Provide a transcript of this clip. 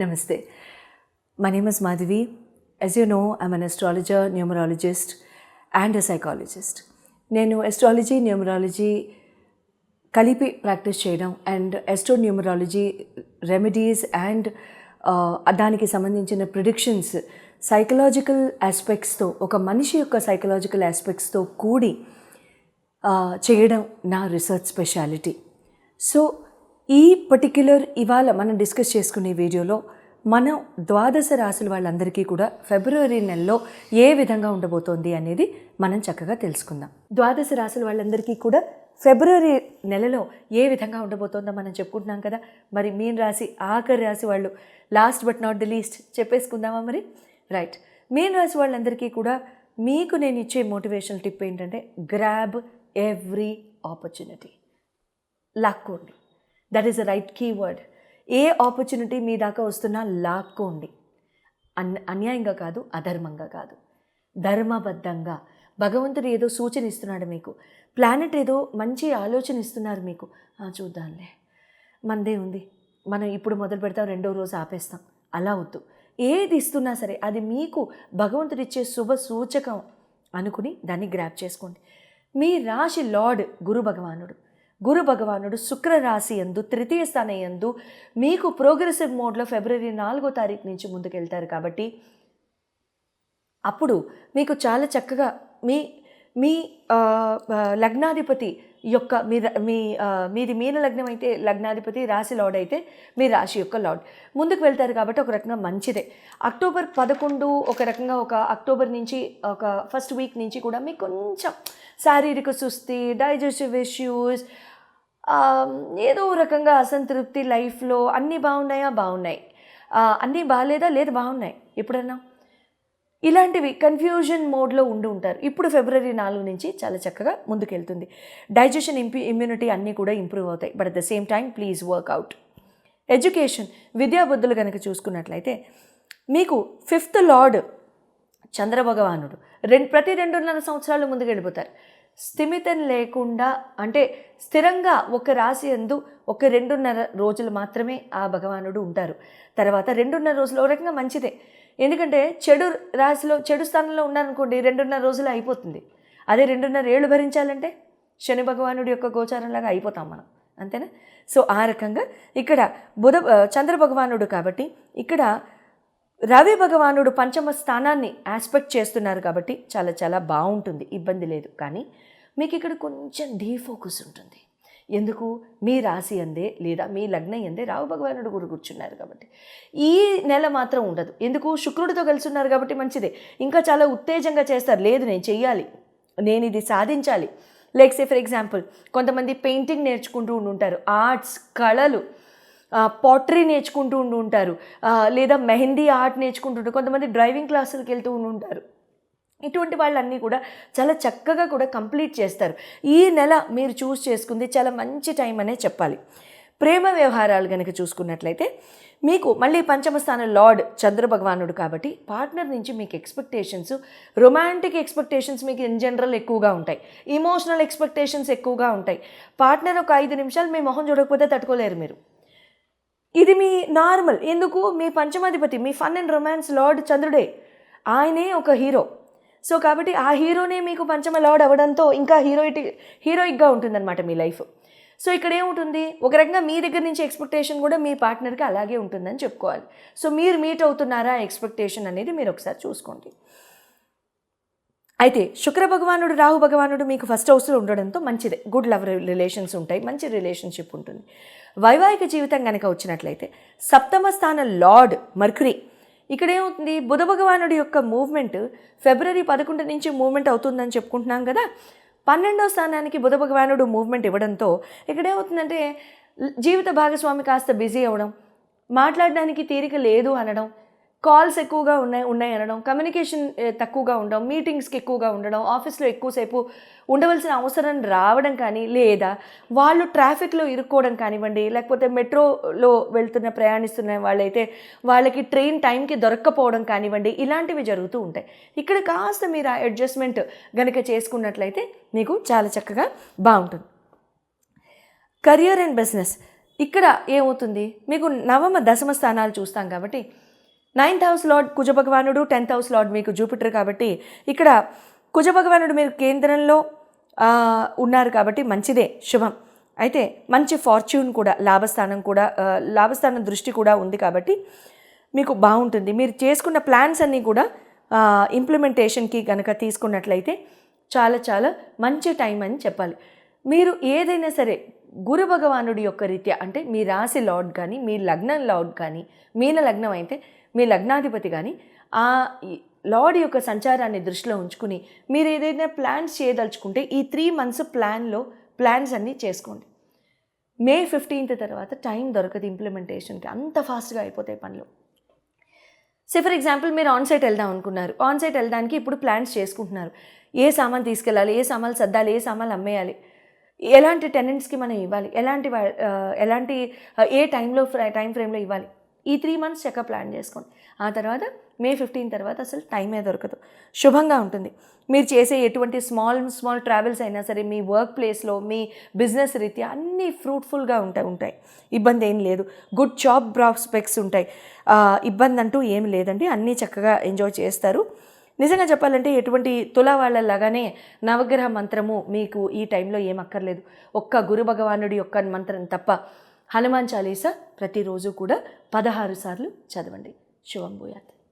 Namaste. My name is Madhavi. As you know, I'm an astrologer, numerologist, and a psychologist. నేను astrology numerology కలిపి practice చేయడం and astro numerology remedies and దానికి సంబంధించిన predictions psychological ఆస్పెక్ట్స్తో ఒక మనిషి యొక్క psychological ఆస్పెక్ట్స్తో కూడి uh, చేయడం నా రీసెర్చ్ స్పెషాలిటీ సో ఈ పర్టిక్యులర్ ఇవాళ మనం డిస్కస్ చేసుకునే వీడియోలో మనం ద్వాదశ రాశుల వాళ్ళందరికీ కూడా ఫిబ్రవరి నెలలో ఏ విధంగా ఉండబోతోంది అనేది మనం చక్కగా తెలుసుకుందాం. ద్వాదశ రాశుల వాళ్ళందరికీ కూడా ఫిబ్రవరి నెలలో ఏ విధంగా ఉండబోతోందో మనం చెప్పుకుంటున్నాం కదా. మరి మీన్ రాశి ఆఖరి రాశి వాళ్ళు last but not the least చెప్పేసుకుందామా మరి? రైట్ మీన్ రాశి వాళ్ళందరికీ కూడా మీకు నేను ఇచ్చే మోటివేషనల్ టిప్ ఏంటంటే grab every opportunity లాక్కోండి that is the right keyword A opportunity మీ దాకా వస్తున్నా లాక్కోండి. అన్ అన్యాయంగా కాదు అధర్మంగా కాదు. ధర్మబద్ధంగా. భగవంతుడు ఏదో సూచన ఇస్తున్నాడు మీకు. ప్లానెట్ ఏదో మంచి ఆలోచన ఇస్తున్నారు మీకు. చూద్దాంలే. మనదే ఉంది. మనం ఇప్పుడు మొదలు పెడతాం రెండో రోజు ఆపేస్తాం. అలా వద్దు. ఏది ఇస్తున్నా సరే అది మీకు భగవంతుడిచ్చే శుభ సూచకం అనుకుని దాన్ని గ్రాప్ చేసుకోండి. మీ రాశి లార్డ్ గురు భగవానుడు. గురు భగవానుడు శుక్ర రాశి ఎందు తృతీయ స్థానం ఎందు మీకు ప్రోగ్రెసివ్ మోడ్లో ఫిబ్రవరి నాలుగో తారీఖు నుంచి ముందుకెళ్తారు కాబట్టి అప్పుడు మీకు చాలా చక్కగా మీ మీ లగ్నాధిపతి యొక్క మీ మీ మీది మీన లగ్నం అయితే లగ్నాధిపతి రాశి లార్డ్ అయితే మీ రాశి యొక్క లార్డ్. ముందుకు వెళ్తారు కాబట్టి ఒక రకంగా మంచిదే. అక్టోబర్ పదకొండు ఒక రకంగా ఒక అక్టోబర్ నుంచి ఒక ఫస్ట్ వీక్ నుంచి కూడా మీకు కొంచెం శారీరక సుస్థి డైజెస్టివ్ ఇష్యూస్ ఏదో రకంగా అసంతృప్తి లైఫ్లో అన్నీ బాగున్నాయా? బాగున్నాయి. అన్నీ బాగాలేదా? లేదు బాగున్నాయి. ఎప్పుడన్నా? ఇలాంటివి కన్ఫ్యూజన్ మోడ్లో ఉండి ఉంటారు. ఇప్పుడు ఫిబ్రవరి నాలుగు నుంచి చాలా చక్కగా ముందుకెళ్తుంది. డైజెషన్ ఇంపి ఇమ్యూనిటీ అన్నీ కూడా ఇంప్రూవ్ అవుతాయి. But at the same time please workout education విద్యాబుద్ధులు కనుక చూసుకున్నట్లయితే మీకు ఫిఫ్త్ లార్డ్ చంద్రభగవానుడు రెండు ప్రతి రెండున్నర సంవత్సరాలు ముందుకు వెళ్ళిపోతారు స్థిమితం లేకుండా అంటే స్థిరంగా ఒక రాశి ఎందు ఒక రెండున్నర రోజులు మాత్రమే ఆ భగవానుడు ఉంటారు. తర్వాత రెండున్నర రోజులు ఒక రకంగా మంచిదే. ఎందుకంటే చెడు రాశిలో చెడు స్థానంలో ఉన్నారనుకోండి రెండున్నర రోజులు అయిపోతుంది. అదే రెండున్నర ఏళ్ళు భరించాలంటే శని భగవానుడి యొక్క గోచారంలాగా అయిపోతాం మనం. అంతేనా? సో ఆ రకంగా ఇక్కడ బుధ చంద్ర భగవానుడు కాబట్టి ఇక్కడ రవి భగవానుడు పంచమ స్థానాన్ని ఆస్పెక్ట్ చేస్తున్నారు కాబట్టి చాలా చాలా బాగుంటుంది. ఇబ్బంది లేదు. కానీ మీకు ఇక్కడ కొంచెం డీఫోకస్ ఉంటుంది. ఎందుకు? మీ రాశి అందే లేదా మీ లగ్నం అందే రావు భగవానుడు గురు కూర్చున్నారు కాబట్టి. ఈ నెల మాత్రం ఉండదు. ఎందుకు? శుక్రుడితో కలిసి ఉన్నారు కాబట్టి మంచిదే. ఇంకా చాలా ఉత్తేజంగా చేస్తారు. లేదు నేను చెయ్యాలి. నేను ఇది సాధించాలి. లైక్ సే ఫర్ ఎగ్జాంపుల్ కొంతమంది పెయింటింగ్ నేర్చుకుంటూ ఉండుంటారు. ఆర్ట్స్ కళలు. పాటరీ నేర్చుకుంటూ ఉండి ఉంటారు. లేదా మెహందీ ఆర్ట్ నేర్చుకుంటుంటారు కొంతమంది డ్రైవింగ్ క్లాసులకు వెళ్తూ ఉండి ఉంటారు. ఇటువంటి వాళ్ళన్నీ కూడా చాలా చక్కగా కూడా కంప్లీట్ చేస్తారు. ఈ నెల మీరు చూస్ చేసుకుంది చాలా మంచి టైం అనే చెప్పాలి. ప్రేమ వ్యవహారాలు కనుక చూసుకున్నట్లయితే మీకు మళ్ళీ పంచమ స్థానం లార్డ్ చంద్రభగవానుడు కాబట్టి పార్ట్నర్ నుంచి మీకు ఎక్స్పెక్టేషన్స్ రొమాంటిక్ ఎక్స్పెక్టేషన్స్ మీకు ఇన్ జనరల్ ఎక్కువగా ఉంటాయి. ఇమోషనల్ ఎక్స్పెక్టేషన్స్ ఎక్కువగా ఉంటాయి. పార్ట్నర్ ఒక ఐదు నిమిషాలు మీ మొహం చూడకపోతే తట్టుకోలేరు మీరు. ఇది మీ నార్మల్. ఎందుకు? మీ పంచమాధిపతి మీ ఫన్ అండ్ రొమాన్స్ లార్డ్ చంద్రుడే. ఆయనే ఒక హీరో. సో కాబట్టి ఆ హీరోనే మీకు పంచమ లార్డ్ అవ్వడంతో ఇంకా హీరోయిటి హీరోయిక్గా ఉంటుందన్నమాట మీ లైఫ్. సో ఇక్కడ ఏముంటుంది? ఒక రకంగా మీ దగ్గర నుంచి ఎక్స్పెక్టేషన్ కూడా మీ పార్ట్నర్కి అలాగే ఉంటుందని చెప్పుకోవాలి. సో మీరు మీట్ అవుతున్నారా? ఎక్స్పెక్టేషన్ అనేది మీరు ఒకసారి చూసుకోండి. అయితే శుక్ర భగవానుడు రాహు భగవానుడు మీకు ఫస్ట్ హౌస్లో ఉండడంతో మంచిది. గుడ్ లవ్ రిలేషన్స్ ఉంటాయి. మంచి రిలేషన్షిప్ ఉంటుంది. వైవాహిక జీవితం కనుక వచ్చినట్లయితే సప్తమ స్థాన లార్డ్ మర్క్యురీ. ఇక్కడ ఏమవుతుంది? బుధ భగవానుడి యొక్క మూవ్మెంట్ ఫిబ్రవరి పదకొండు నుంచి మూవ్మెంట్ అవుతుందని చెప్పుకుంటున్నాం కదా. పన్నెండో స్థానానికి బుధ భగవానుడు మూవ్మెంట్ ఇవ్వడంతో ఇక్కడేమవుతుందంటే జీవిత భాగస్వామి కాస్త బిజీ అవ్వడం మాట్లాడడానికి తీరిక లేదు అనడం కాల్స్ ఎక్కువగా ఉన్నాయి ఉన్నాయి అనడం కమ్యూనికేషన్ తక్కువగా ఉండడం మీటింగ్స్కి ఎక్కువగా ఉండడం ఆఫీస్లో ఎక్కువసేపు ఉండవలసిన అవసరం రావడం కానీ లేదా వాళ్ళు ట్రాఫిక్లో ఇరుక్కోవడం కానివ్వండి లేకపోతే మెట్రోలో వెళ్తున్న ప్రయాణిస్తున్న వాళ్ళైతే వాళ్ళకి ట్రైన్ టైంకి దొరక్కపోవడం కానివ్వండి ఇలాంటివి జరుగుతూ ఉంటాయి. ఇక్కడ కాస్త మీరు ఆ అడ్జస్ట్మెంట్ గనుక చేసుకున్నట్లయితే మీకు చాలా చక్కగా బాగుంటుంది. Career and business. ఇక్కడ ఏమవుతుంది? మీకు నవమ దశమ స్థానాలు చూస్తాం కాబట్టి నైన్త్ హౌస్ లార్డ్ కుజ భగవానుడు టెన్త్ హౌస్ లార్డ్ మీకు జూపిటర్ కాబట్టి ఇక్కడ కుజ భగవానుడు మీరు కేంద్రంలో ఉన్నారు కాబట్టి మంచిదే శుభం. అయితే మంచి ఫార్చ్యూన్ కూడా లాభస్థానం కూడా లాభస్థానం దృష్టి కూడా ఉంది కాబట్టి మీకు బాగుంటుంది. మీరు చేసుకున్న ప్లాన్స్ అన్నీ కూడా ఇంప్లిమెంటేషన్కి కనుక తీసుకున్నట్లయితే చాలా చాలా మంచి టైం అని చెప్పాలి. మీరు ఏదైనా సరే గురు భగవానుడి యొక్క రీత్యా అంటే మీ రాశి లార్డ్ కానీ మీ లగ్నం లార్డ్ కానీ మీన లగ్నం అయితే మీ లగ్నాధిపతి కానీ ఆ లార్డ్ యొక్క సంచారాన్ని దృష్టిలో ఉంచుకుని మీరు ఏదైనా ప్లాన్స్ చేయదలుచుకుంటే ఈ త్రీ మంత్స్ ప్లాన్లో ప్లాన్స్ అన్నీ చేసుకోండి. మే ఫిఫ్టీన్త్ తర్వాత టైం దొరకదు ఇంప్లిమెంటేషన్కి. అంత ఫాస్ట్గా అయిపోతాయి పనులు. సే ఫర్ ఎగ్జాంపుల్ మీరు ఆన్ సైట్ వెళ్దాం అనుకున్నారు. ఆన్ సైట్ వెళ్ళడానికి ఇప్పుడు ప్లాన్స్ చేసుకుంటున్నారు. ఏ సామాన్ తీసుకెళ్ళాలి? ఏ సామాన్లు సర్దాలి? ఏ సామాన్లు అమ్మేయాలి? ఎలాంటి టెనెంట్స్కి మనం ఇవ్వాలి? ఎలాంటి వా- ఎలాంటి ఏ టైంలో టైం ఫ్రేమ్లో ఇవ్వాలి? ఈ త్రీ మంత్స్ చెకప్ ప్లాన్ చేసుకోండి. ఆ తర్వాత మే ఫిఫ్టీన్ తర్వాత అసలు టైమే దొరకదు. శుభంగా ఉంటుంది. మీరు చేసే ఎటువంటి స్మాల్ స్మాల్ ట్రావెల్స్ అయినా సరే మీ వర్క్ ప్లేస్లో మీ బిజినెస్ రీత్యా అన్నీ ఫ్రూట్ఫుల్గా ఉంటాయి ఉంటాయి. ఇబ్బంది ఏం లేదు. గుడ్ జాబ్ ప్రాస్పెక్ట్స్ ఉంటాయి. ఇబ్బంది అంటూ ఏం లేదండి. అన్నీ చక్కగా ఎంజాయ్ చేస్తారు. నిజంగా చెప్పాలంటే ఎటువంటి తులా వాళ్ళలాగానే నవగ్రహ మంత్రము మీకు ఈ టైంలో ఏం అక్కర్లేదు. ఒక్క గురు భగవానుడి యొక్క మంత్రం తప్ప హనుమాన్ చాలీసా ప్రతిరోజు కూడా పదహారు సార్లు చదవండి. శుభం భూయాత్.